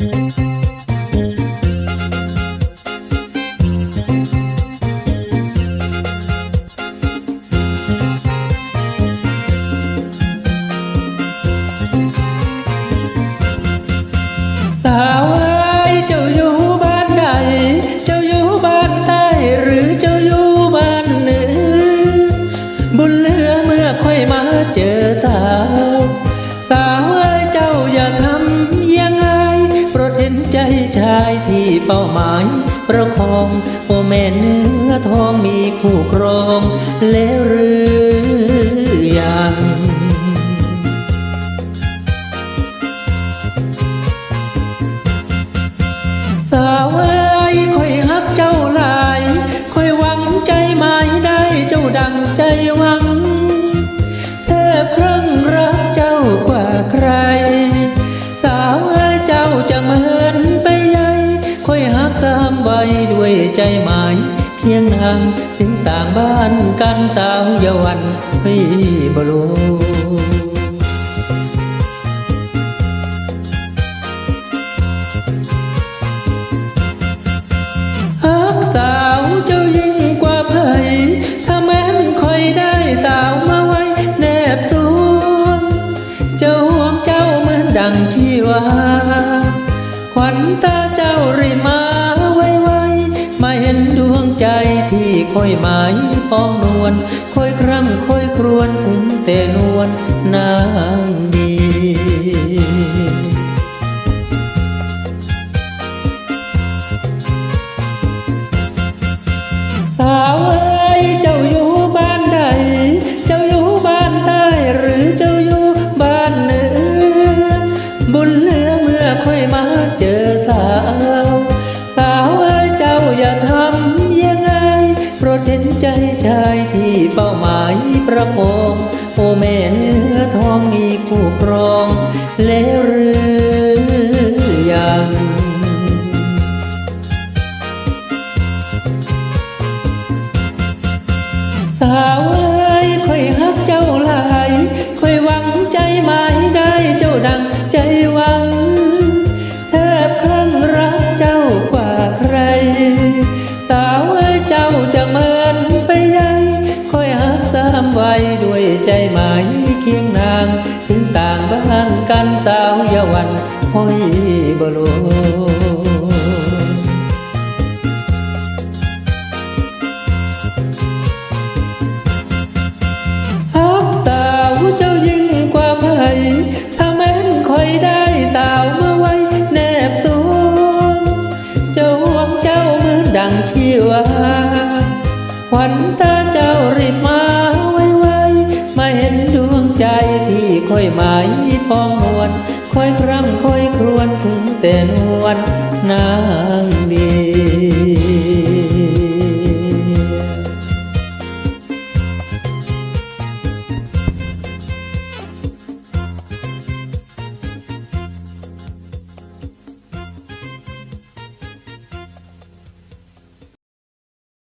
ส ประคอง โอแม่เนื้อทองมีคู่ครองแล้วหรือยังสาวเอ้ยคอยฮักเจ้าหลายคอยหวังใจหมายได้เจ้าดังใจหวัง ด้วยใจหมายเคียงนางถึงต่างบ้านกันสาวเยาวันพี่บรู้ฮักสาวเจ้ายิ่งกว่าไผถ้าแม้นคอยได้สาวมาไว้แนบสวงเจ้าห่วงเจ้าเหมือนดังชีวา ขวัญตาเจ้าริมา คอยหมายปองนวลคอยคร่ำคอยครวนถึงแต่นวลนางดี เป้าหมายประโคองโอแม่เนื้อทองมีคู่ครอง แล้วหรือยังสาว ด้วยใจหมายเคียงนาง ถึงต่างบ้านกันสาวเยาวันห้อยบโลฮักสาวเจ้ายิ่งกว่าไผถ้าแม้นคอยได้สาวมาไว้แนบสวงเจ้าหวงเจ้ามือดังชีวาขวัญตาเจ้ารีบมา คอยหมายปองนวลคอยคร่ำคอยครวนถึงแต่นวลนา